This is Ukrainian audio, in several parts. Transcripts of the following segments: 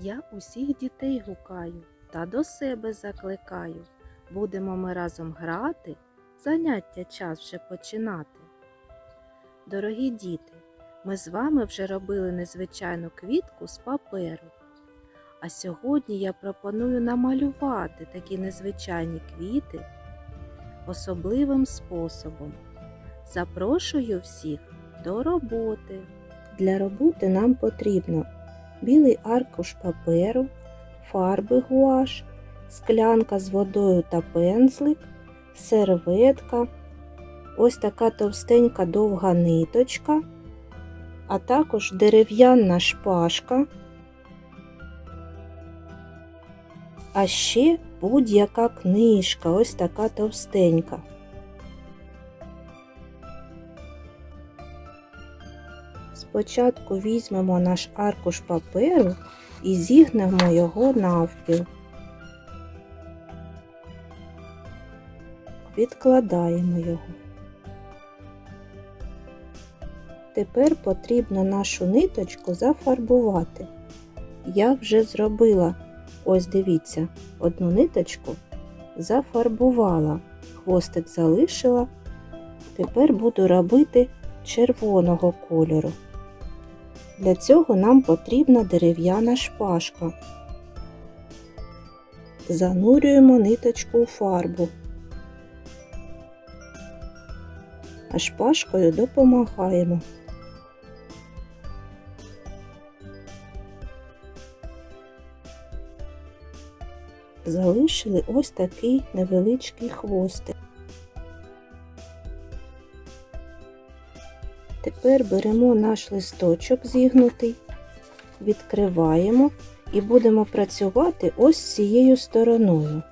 Я усіх дітей гукаю та до себе закликаю. Будемо ми разом грати, заняття час вже починати. Дорогі діти, ми з вами вже робили незвичайну квітку з паперу. А сьогодні я пропоную намалювати такі незвичайні квіти особливим способом. Запрошую всіх до роботи. Для роботи нам потрібно білий аркуш паперу, фарби гуаш, склянка з водою та пензлик, серветка, ось така товстенька довга ниточка, а також дерев'яна шпажка, а ще будь-яка книжка, ось така товстенька. Спочатку візьмемо наш аркуш паперу і зігнемо його навпіл. Відкладаємо його. Тепер потрібно нашу ниточку зафарбувати. Я вже зробила, ось дивіться, одну ниточку зафарбувала, хвостик залишила. Тепер буду робити червоного кольору. Для цього нам потрібна дерев'яна шпажка. Занурюємо ниточку у фарбу, а шпажкою допомагаємо. Залишили ось такий невеличкий хвостик. Тепер беремо наш листочок зігнутий, відкриваємо і будемо працювати ось з цією стороною.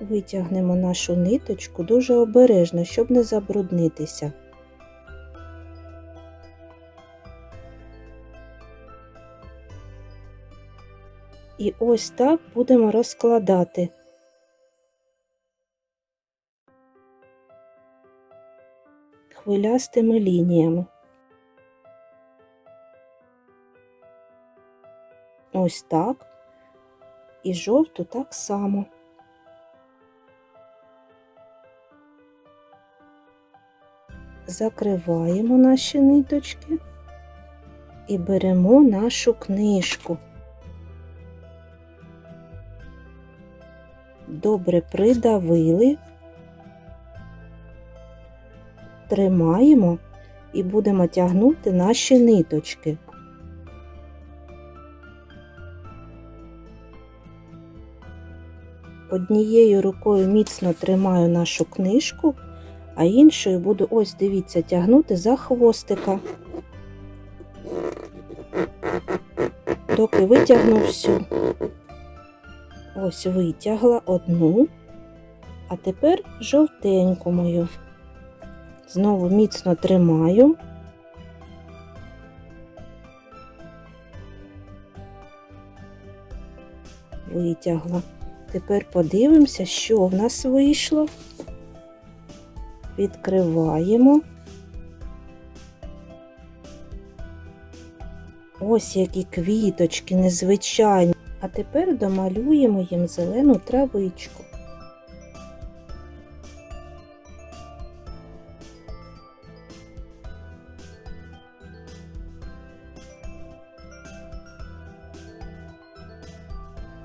Витягнемо нашу ниточку дуже обережно, щоб не забруднитися. І ось так будемо розкладати. Хвилястими лініями. Ось так. І жовту так само. Закриваємо наші ниточки і беремо нашу книжку. Добре придавили тримаємо і будемо тягнути наші ниточки. Однією рукою міцно тримаю нашу книжку, а іншою буду, ось дивіться, тягнути за хвостика, доки витягну всю. Ось витягла одну, а тепер жовтеньку мою. Знову міцно тримаю. Витягла. Тепер подивимося, що в нас вийшло. Відкриваємо. Ось які квіточки незвичайні. А тепер домалюємо їм зелену травичку.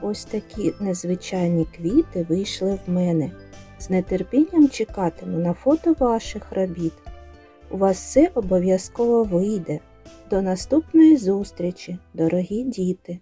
Ось такі незвичайні квіти вийшли в мене. З нетерпінням чекатиму на фото ваших робіт. У вас все обов'язково вийде. До наступної зустрічі, дорогі діти!